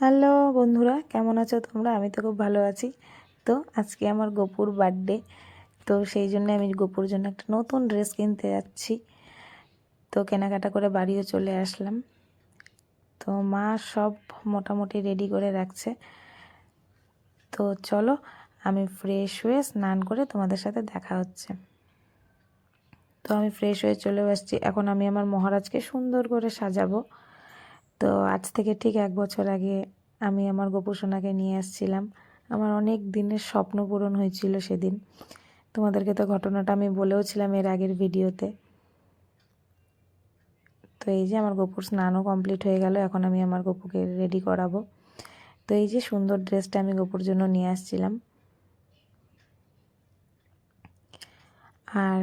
Hello বন্ধুরা, কেমন আছো তোমরা? আমি তো খুব ভালো আছি। তো আজকে আমার গোপুর বার্থডে, তো সেই জন্য আমি গোপুর জন্য একটা নতুন ড্রেস কিনতে যাচ্ছি। তো কেনাকাটা করে বাড়িও চলে আসলাম। তো মা সব মোটামুটি রেডি করে রাখছে। তো চলো, আমি ফ্রেশ হয়ে স্নান করে তোমাদের সাথে দেখা হচ্ছে। তো আমি ফ্রেশ হয়ে চলে আসছি। এখন আমি আমার মহারাজকে সুন্দর করে সাজাবো। তো আজ থেকে ঠিক এক বছর আগে আমি আমার গোপুসোনাকে নিয়ে আসছিলাম। আমার অনেক দিনের স্বপ্ন পূরণ হয়েছিল সেদিন। তোমাদেরকে তো ঘটনাটা আমি বলেও ছিলাম এর আগের ভিডিওতে। তো এই যে আমার গোপুর স্নানও কমপ্লিট হয়ে গেল, এখন আমি আমার গোপুকে রেডি করাবো। তো এই যে সুন্দর ড্রেসটা আমি গোপুর জন্য নিয়ে আসছিলাম। আর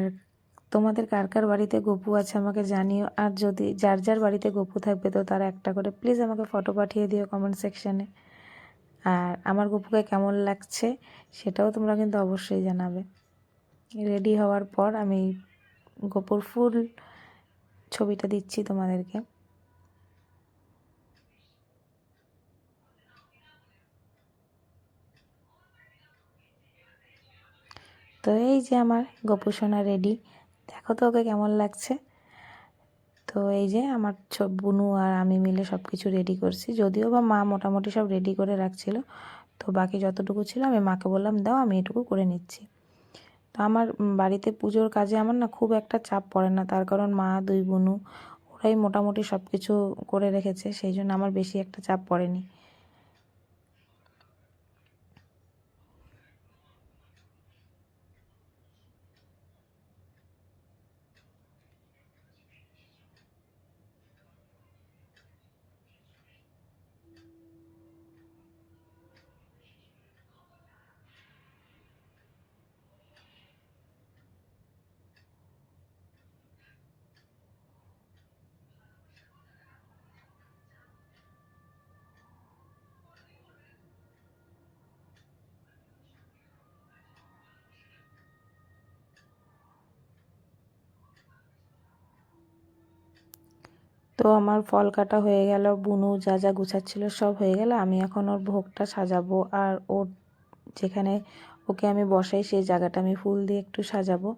তোমাদের কার কার বাড়িতে গপু আছে আমাকে জানিও। আর যদি যার যার বাড়িতে গপু থাকবে তো তারা একটা করে প্লিজ আমাকে ফটো পাঠিয়ে দিও কমেন্ট সেকশানে আর আমার গপুকে কেমন লাগছে সেটাও তোমরা কিন্তু অবশ্যই জানাবে। রেডি হওয়ার পর আমি গপুর ফুল ছবিটা দিচ্ছি তোমাদেরকে। তো এই যে আমার গোপুসোনা রেডি দেখো তো ওকে কেমন লাগছে। তো এই যে আমার সব বুনু আর আমি মিলে সব কিছু রেডি করছি। যদিও বা মা মোটামুটি সব রেডি করে রাখছিল, তো বাকি যতটুকু ছিল আমি মাকে বললাম, দাও, আমি এটুকু করে নিচ্ছি। তো আমার বাড়িতে পুজোর কাজে আমার না খুব একটা চাপ পড়ে না, তার কারণ মা, দুই বুনু ওরাই মোটামুটি সব কিছু করে রেখেছে, সেই জন্য আমার বেশি একটা চাপ পড়েনি। তো আমার ফল কাটা হয়ে গেল, বুনু যা যা গুছাচ্ছিল সব হয়ে গেল, আমি এখন ওর ভোগটা সাজাবো আর ওর যেখানে ওকে আমি বসাই সেই জায়গাটা আমি ফুল দিয়ে একটু সাজাবো।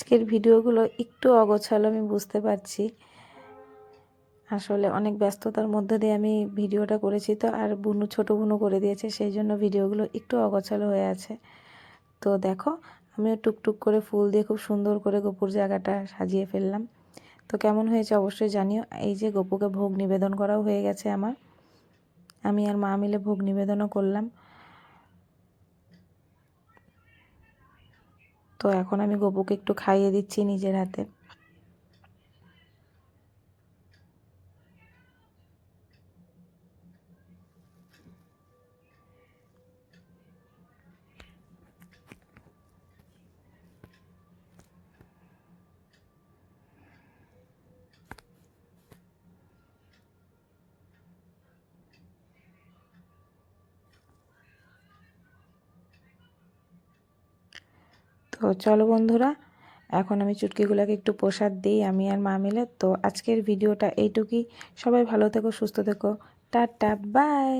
আজকের ভিডিওগুলো একটু অগোছালো, আমি বুঝতে পারছি। আসলে অনেক ব্যস্ততার মধ্যে দিয়ে আমি ভিডিওটা করেছি, তো আর বুনু, ছোটো বুনু করে দিয়েছে, সেই জন্য ভিডিওগুলো একটু অগোছালো হয়ে আছে। তো দেখো, আমিও টুকটুক করে ফুল দিয়ে খুব সুন্দর করে গোপুর জায়গাটা সাজিয়ে ফেললাম। তো কেমন হয়েছে অবশ্যই জানিও। এই যে গোপুকে ভোগ নিবেদন করাও হয়ে গেছে আমার। আমি আর মা মিলে ভোগ নিবেদনও করলাম। তো এখন আমি গপুকে একটু খাইয়ে দিচ্ছি নিজের হাতে। তো চলো বন্ধুরা, এখন আমি চুটকিগুলোকে একটু প্রসাদ দিই আমি আর মা মিলে। তো আজকের ভিডিওটা এইটুকুই। সবাই ভালো থেকো, সুস্থ থেকো। Tata, bye.